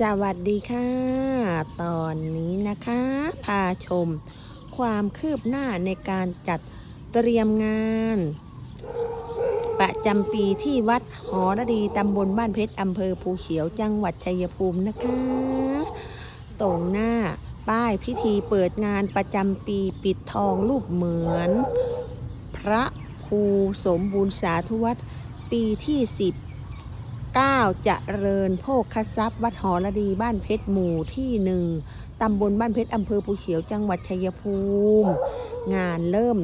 สวัสดีค่ะ ตอนนี้นะคะ พาชมความคืบหน้าในการจัดเตรียมงาน ประจำปีที่วัดหอระดีตำบลบ้านเพชรอำเภอภูเขียวจังหวัดชัยภูมินะคะ ตรงหน้าป้ายพิธีเปิดงานประจำปีปิดทองรูปเหมือน พระครูสมบูรณ์สาธุวัดปีที่ 10 9เริญโภคทรัพย์ วัดหอระดีบ้านเพชรหมู่ที่หนึ่งตำบลบ้านเพชรอำเภอภูเขียวจังหวัดชัยภูมิ งานเริ่ม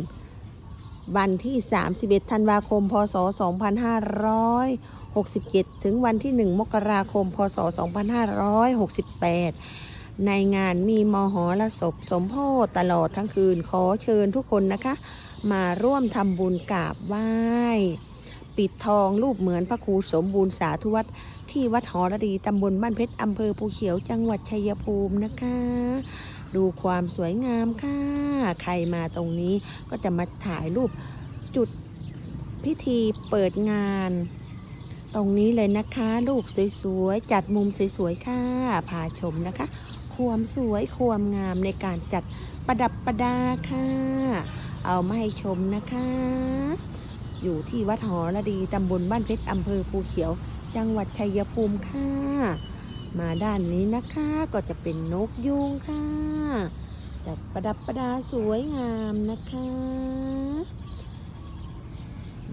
วันที่ 31 ธันวาคม พศ 2567 ถึงวันที่ 1 มกราคม พศ 2568 ในงานมีมหรสพสมโพธตลอดทั้งคืนขอเชิญทุกคนนะคะ มาร่วมทำบุญกราบไหว้ ปิดทองรูปเหมือนพระครูสมบูรณ์สาธุวัดที่วัดหอระดีตำบลบ้านเพชรอำเภอภูเขียวจังหวัดชัยภูมินะคะ ดูความสวยงามค่ะ ใครมาตรงนี้ก็จะมาถ่ายรูปจุดพิธีเปิดงาน ตรงนี้เลยนะคะ รูปสวยๆ จัดมุมสวยๆ ค่ะพาชมนะคะ ความสวยความงามในการจัดประดับประดาค่ะ เอามาให้ชมนะคะ อยู่ที่วัดหอระดีตำบลบ้านเพชรอำเภอภูเขียว จังหวัดชัยภูมิค่ะ มาด้านนี้นะคะก็จะเป็นนกยูงค่ะ จัดประดับประดาสวยงามนะคะ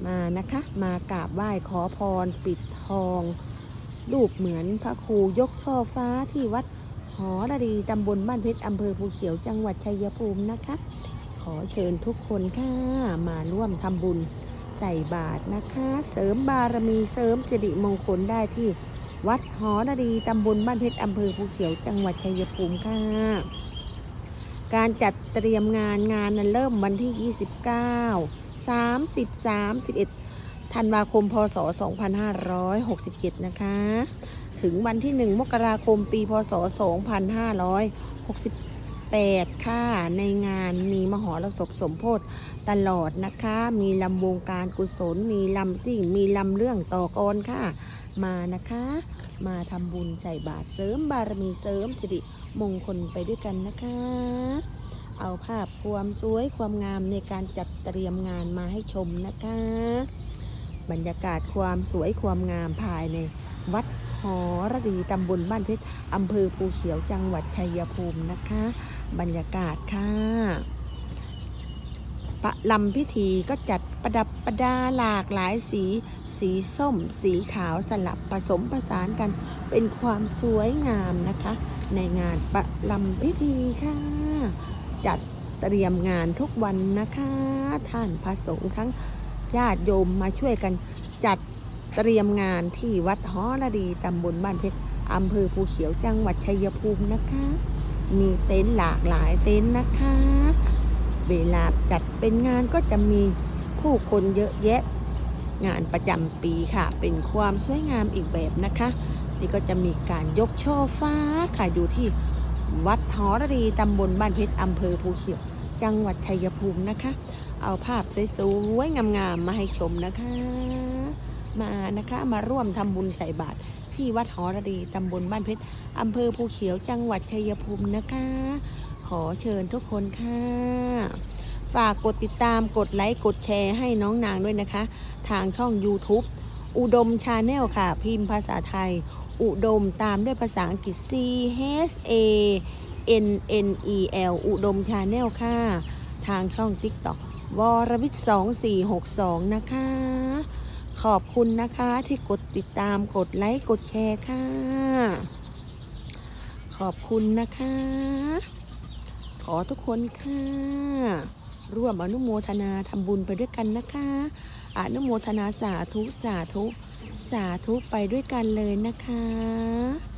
มานะคะมากราบไหว้ขอพรปิดทองรูปเหมือนพระครูยกช่อฟ้าที่วัดหอระดีตำบลบ้านเพชรอำเภอภูเขียวจังหวัดชัยภูมินะคะ ขอเชิญทุกคนค่ะมาร่วมทำบุญ ใส่บาตรนะคะ เสริมบารมีเสริมสิริมงคลได้ที่วัดหอนาดีตำบลบ้านเพชรอำเภอภูเขียวจังหวัดชัยภูมิค่ะ การจัดเตรียมงานงานนั้นเริ่มวันที่ 29 30 31ธันวาคม พศ 2567 นะคะ ถึงวันที่ 1 มกราคม ปี พศ 256 8 ค่ะ ในงานมีมหรสพสมโพธิตลอดนะคะ มีลำวงการกุศล มีลำซิ่ง มีลำเรื่องต่อกรค่ะ มานะคะ มาทำบุญใส่บาตรเสริมบารมีเสริมสิริมงคลไปด้วยกันนะคะ เอาภาพความสวยความงามในการจัดเตรียมงานมาให้ชมนะคะ บรรยากาศความสวยความงามภายในวัดหอระดีตำบลบ้านเพชรอำเภอภูเขียวจังหวัดชัยภูมินะคะ บรรยากาศค่ะประลำพิธีก็จัดประดับประดาหลากหลายสี สีส้ม สีขาวสลับผสมผสานกัน เป็นความสวยงามนะคะ ในงานประลำพิธีค่ะ จัดเตรียมงานทุกวันนะคะ ท่านพระสงฆ์ทั้งญาติโยมมาช่วยกันจัดเตรียมงานที่วัดหอระดีตำบลบ้านเพชรอำเภอภูเขียวจังหวัดชัยภูมินะคะ มีเต็นท์หลากหลายเต็นท์นะคะ เวลาจัดเป็นงานก็จะมีผู้คนเยอะแยะ งานประจำปีค่ะ เป็นความสวยงามอีกแบบนะคะ นี่ก็จะมีการยกช่อฟ้าค่ะอยู่ที่วัดหอระดีตำบลบ้านเพชรอำเภอภูเขียว จังหวัดชัยภูมินะคะ เอาภาพสวยๆงามๆมาให้ชมนะคะ มานะคะมาร่วมทำบุญใส่บาตร ที่วัดหอระดีตำบลบ้านเพชรอำเภอภูเขียวจังหวัดชัยภูมินะคะ ขอเชิญทุกคนค่ะ ฝากกดติดตามกดไลค์กดแชร์ให้น้องนางด้วยนะคะ ทางช่อง YouTube อุดมชาแนลค่ะ พิมพ์ภาษาไทย อุดมตามด้วยภาษาอังกฤษ C H A N N E L อุดมชาแนลค่ะ ทางช่อง TikTok วรวิทย์2462 นะคะ ขอบคุณนะคะที่กดติดตามกดไลค์กดแชร์ค่ะ ขอบคุณนะคะ ขอทุกคนค่ะ ร่วมอนุโมทนาทำบุญไปด้วยกันนะคะ อนุโมทนาสาธุสาธุ สาธุไปด้วยกันเลยนะคะ